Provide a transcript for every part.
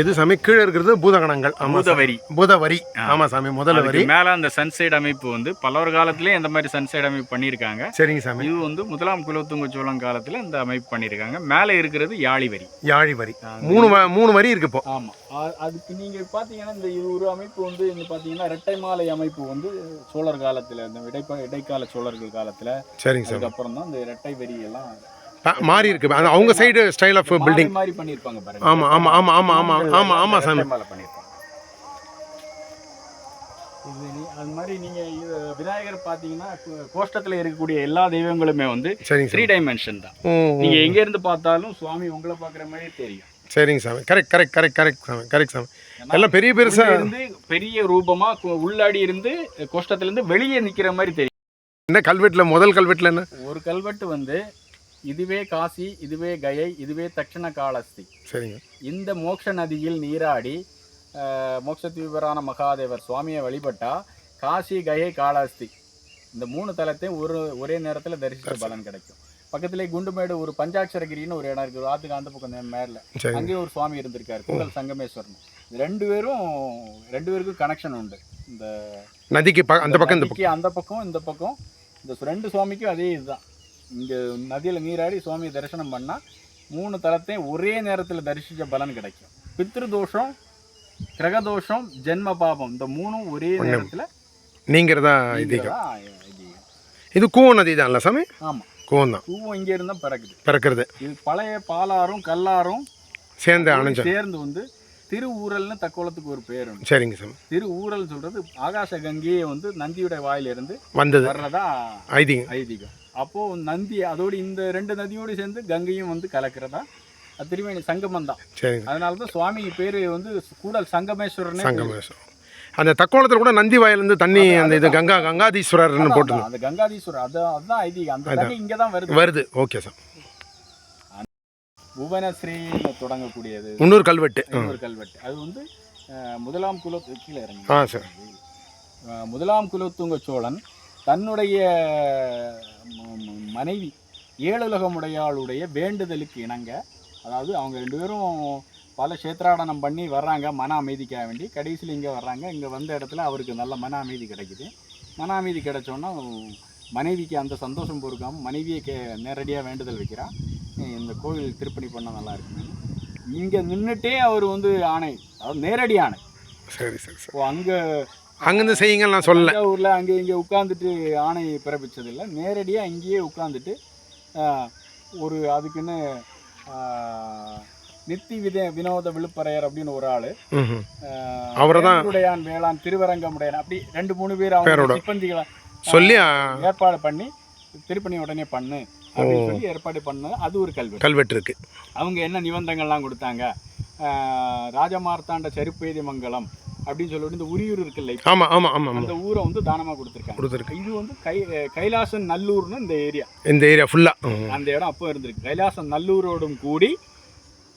எது சாமி? கீழே இருக்கிறது பூதகணங்கள். பூதவரி. பூதவரி. ஆமா சாமி முதல்ல வரி. மேல அந்த சன்சைட் அமைப்பு வந்து பல்லவர் காலத்திலே இந்த மாதிரி சன்சைட் அமைப்பு பண்ணியிருக்காங்க. சரிங்க சாமி. இது வந்து முதலாம் குலோத்துங்க சோழன் காலத்துல இந்த அமைப்பு பண்ணியிருக்காங்க. மேலே இருக்கிறது யாழி வரி. யாழி வரி மூணு மூணு வரி இருக்கு இப்போ. ஆமா. அதுக்கு நீங்க பாத்தீங்கன்னா இந்த ஒரு அமைப்பு வந்து இந்த பாத்தீங்கன்னா இரட்டை மாலை அமைப்பு வந்து சோழர் காலத்துல இந்த இடைப்ப இடைக்கால சோழர்கள் காலத்துல. சரிங்க சாமி. அதுக்கப்புறம் தான் இந்த இரட்டை வரி எல்லாம் மாறி இருக்கு. அது அவங்க சைடு ஸ்டைல் ஆஃப் பில்டிங் மாறி பண்ணியிருப்பாங்க பாருங்க. ஆமா ஆமா ஆமா ஆமா ஆமா ஆமா ஆமா சாமி. இரட்டை மாலை பண்ணியிருப்பாங்க இது அது மாதிரி நீங்க இது விநாயகர் பாத்தீங்கன்னா கோஷ்டத்துல இருக்கக்கூடிய எல்லா தெய்வங்களுமே வந்து த்ரீ சாமி. டைமென்ஷன் தான். நீங்க எங்க இருந்து பார்த்தாலும் சுவாமி உங்களை பாக்குற மாதிரி தெரியும். சரிங்க சாமி. கரெக்ட் கரெக்ட் கரெக்ட் கரெக்ட் சாமி கரெக்ட் சாமி. எல்லாம் பெரிய பெருசா இருந்து பெரிய ரூபமா உள்ளாடி இருந்து கோஷ்டத்துல இருந்து வெளியே நிக்கிற மாதிரி தெரியும். என்ன கல்வெட்டுல முதல் கல்வெட்டுல என்ன? ஒரு கல்வெட்டு வந்து இதுவே காசி இதுவே கயை இதுவே தட்சிண காலஸ்தி. சரிங்க. இந்த மோட்ச நதியில் நீராடி அஹ், மோட்ச தீவிரான மகாதேவர் சுவாமியை வழிபட்டா காசி கயை காலாஸ்தி இந்த மூணு தலத்தையும் ஒரு ஒரே நேரத்தில் தரிசித்த பலன் கிடைக்கும். பக்கத்திலே குண்டுமேடு ஒரு பஞ்சாட்சரகிரின்னு ஒரு இடம் இருக்குது ஆத்துக்கு அந்த பக்கம் மேல. அங்கேயும் ஒரு சுவாமி இருந்திருக்காரு கூடல் சங்கமேஸ்வரன். ரெண்டு பேரும் ரெண்டு பேருக்கும் கனெக்ஷன் உண்டு. இந்த நதிக்கு அந்த பக்கம் அந்த பக்கம் இந்த பக்கம். இந்த ரெண்டு சுவாமிக்கும் அதே இதுதான். இங்க நதியில நீராடி சுவாமியை தரிசனம் பண்ணா மூணு தலத்தையும் ஒரே நேரத்துல தரிசிச்ச பலன் கிடைக்கும். பித்ரு தோஷம் கிரக தோஷம் ஜென்ம பாபம். இந்த மூணும் ஒரே நேரத்துல நீங்கிறதா ஐதீகம். இது கூவம் நதி தான் சாமி? ஆமா. கூவம் தான். பூவும் இங்க இருந்தா பிறகுது பிறக்கிறது. இது பழைய பாலாறும் கல்லாறும் சேர்ந்து அணைஞ்ச சேர்ந்து வந்து திருஊரல்னு தக்கோலத்துக்கு ஒரு பேர் சரிங்க சாமி. திருஊரல் சொல்றது ஆகாச கங்கையை வந்து நந்தியோட வாயிலிருந்து வந்தது. வர்றதா ஐதீகம். ஐதீகம். அப்போ நந்தி அதோடு இந்த ரெண்டு நதியோடு சேர்ந்து கங்கையும் வந்து கலக்கிறதா? அது திருவேணி சங்கமம் தான் அதனால தான் சுவாமி பேர் வந்து கூடல் சங்கமேஸ்வரனே பேரு. சங்கமேஸ்வரம் அந்த தக்கோலத்தில் கூட நந்தி வாயிலிருந்து தண்ணி அந்த இது கங்கா கங்காதீஸ்வரர்னு போட்டு அந்த கங்காதீஸ்வரர். அதான் அதுதான் ஐதீகம். அந்த கங்கை இங்கே தான் வருது. வருது. Okay sir. புவனஸ்ரீன்னு தொடங்கக்கூடியது. முன்னூறு கல்வெட்டு. ஒரு கல்வெட்டு. அது வந்து முதலாம் குல கீழே இறங்கி. ஆ சார். முதலாம் குலோத்துங்க சோழன் தன்னுடைய மனைவி ஏழுலகமுடையாளுடைய வேண்டுதலுக்கு இணங்க அதாவது அவங்க ரெண்டு பேரும் பல கஷேத்ராடனம் பண்ணி வர்றாங்க மன அமைதிக்காக வேண்டி. கடைசியில் இங்கே வர்றாங்க இங்கே வந்த இடத்துல அவருக்கு நல்ல மன அமைதி கிடைக்குது. மன அமைதி கிடைச்சோன்னா மனைவிக்கு அந்த சந்தோஷம் பொறுக்காம மனைவியை கே நேரடியாக வேண்டுதல் வைக்கிறா இந்த கோவில் திருப்பணி பண்ண நல்லா இருக்குன்னு இங்கே நின்றுட்டே அவர் வந்து ஆணை அதாவது நேரடி ஆணை. சரி சரி சரி. ஓ அங்கே அங்கேருந்து செய்யுங்க நான் சொல்லல. ஊரில் அங்கே இங்கே உட்காந்துட்டு ஆணை பிறப்பிச்சதில்லை. நேரடியாக இங்கேயே உட்காந்துட்டு ஒரு அதுக்குன்னு நித்தி வித வினோத விழுப்பரையர் அப்படின்னு ஒரு ஆள். அவரைதான் உடையான் வேளாண் திருவரங்கமுடையான் அப்படி ரெண்டு மூணு பேர் அவங்க. சிப்பந்திகளை சொல்லி ஏற்பாடு பண்ணி திருப்பணி உடனே பண்ணு. அப்படின்னு சொல்லி ஏற்பாடு பண்ணது அது ஒரு கல்வெட்டு. கல்வெட்டு இருக்கு. அவங்க என்ன நிபந்தங்கள்லாம் கொடுத்தாங்க? ராஜமார்த்தாண்ட செருப்பேதி மங்கலம். அப்படின்னு சொல்லிட்டு இந்த உரியூர் இருக்குல்ல இப்ப? ஆமாம் ஆமாம் அந்த ஊரை வந்து தானமாக கொடுத்துருக்காங்க. கொடுத்துருக்கு. இது வந்து கை கைலாசம் நல்லூர்னு இந்த ஏரியா. இந்த ஏரியா ஃபுல்லாக அந்த இடம் அப்போ இருந்திருக்கு. கைலாசம் நல்லூரோடும் கூடி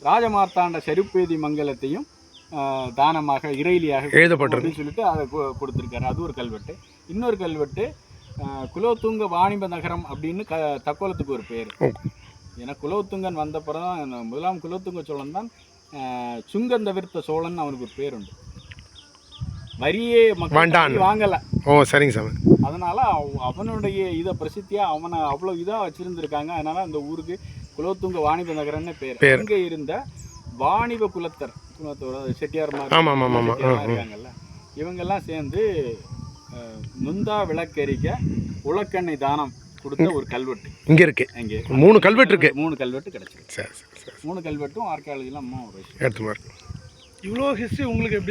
ராஜமார்த்தாண்ட செருப்பேதி மங்கலத்தையும் தானமாக இறைலியாக எழுதப்பட்டிருக்கு. சொல்லிட்டு அதை கொடுத்திருக்காரு. அது ஒரு கல்வெட்டு. இன்னொரு கல்வெட்டு குலோத்துங்க வாணிப நகரம் அப்படின்னு க தக்கோலத்துக்கு ஒரு பேர். ஏன்னா குலோத்துங்கன் வந்த பிறகு தான் முதலாம் குலோத்துங்க சோழன் தான் ஆஹ், சுங்கம் தவிர்த்த சோழன் அவனுக்கு ஒரு பேர் உண்டு வரியே வேண்டான். வாங்கல. ஓ சரிங்க சாமி. அதனால அவ- அவனுடைய இதை பிரசித்தியா அவனை அவ்வளோ இதாக வச்சிருந்திருக்காங்க. அதனால அந்த ஊருக்கு குலோத்துங்க வாணிப நகரம்னு பேர். பேர். அங்கே இருந்த வாணிப குலத்தர் குலத்தோட செட்டியார் இருக்காங்கல்ல. இவங்கெல்லாம் சேர்ந்து நுந்தா விளக்கரிக்க உலக்கெண்ணெய் தானம் கொடுத்த ஒரு கல்வெட்டு. இங்கே இருக்கு. அங்கே மூணு கல்வெட்டு இருக்கு. மூணு கல்வெட்டு கிடைச்சிருக்கு. சரி சரி சரி. மூணு கல்வெட்டும் ஆர்கியாலஜிலாம் அம்மா ஒரு விஷயம். எடுத்து இவ்வளோ ஹிஸ்ட்ரி உங்களுக்கு எப்படி